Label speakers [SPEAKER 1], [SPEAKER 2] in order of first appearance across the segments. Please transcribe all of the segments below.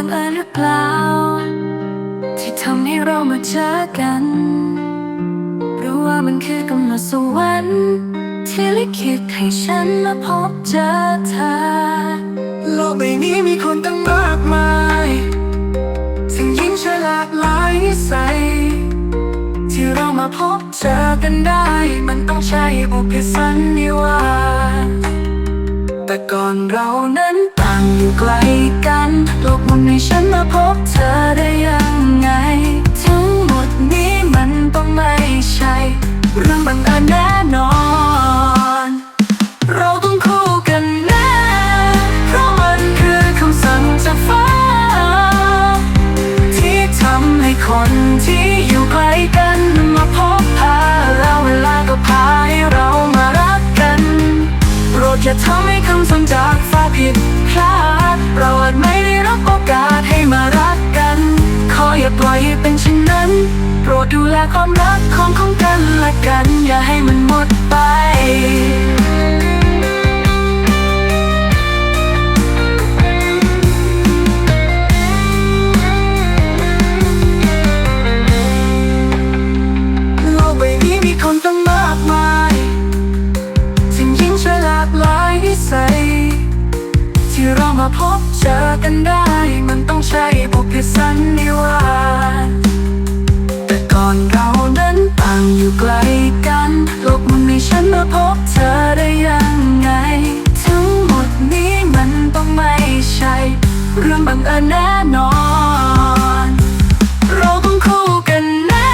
[SPEAKER 1] บังเอิญหรือเปล่า ที่ทำให้เรา
[SPEAKER 2] มาเจอกันรู้ว่ามันคือกำหนดสวรรค์ที่ลิขิตให้ฉันมาพบเจอเธอ
[SPEAKER 1] โลกใบนี้มีคนตั้งมากมายทั้งยิ้มฉลาดหลายนิสัยที่เรามาพบเจอกันได้ มันต้องใช้บุพเพสันนิวาแต่ก่อนเรานั้นางอยู่ไกลกันโลกมุนให้ฉันมาพบเธอได้ยังไง ทั้งหมดนี้มันต้องไม่ใช่ เรื่องบังเอิญแน่นอน เราต้องคู่กันแน่เพราะมันคือคำสั่งจากฟ้า ที่ทำให้คนที่อยู่ไกลกันมาพบพาแล้วเวลาก็พาให้เรามารักกันโปรดอย่าทำให้คำสั่งจากฟ้า ผิดพลาดเราอาจไม่ได้รับโอกาสให้มารักกัน ขออย่าปล่อยให้เป็นเช่นนั้น โปรดดูแลความรักของของกันและกัน อย่าให้มันหมดไป มาพบเจอกันได้ มันต้องใช่บุพเพสันนิวาสแต่ก่อนเรานั้นต่างอยู่ไกลกันโลกมันให้ฉันมาพบเธอได้ยังไง ทั้งหมดนี้มันต้องไม่ใช่ เรื่องบังเอิญแน่นอนเราต้องคู่กันแน่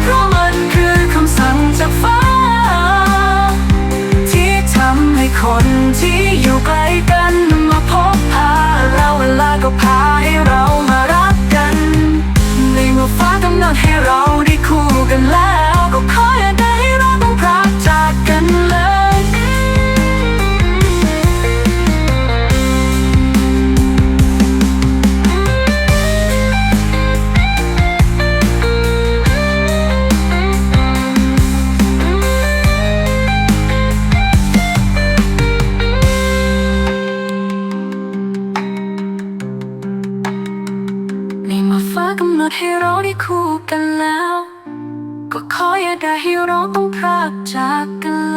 [SPEAKER 1] เพราะมันคือคำสั่งจากฟ้า ที่ทำให้คนที่อยู่ไกลกัน ก็พา หนดให้เราได้คู่กันแล้ว ก็ขออย่าได้ให้เราต้องพลากจากกัน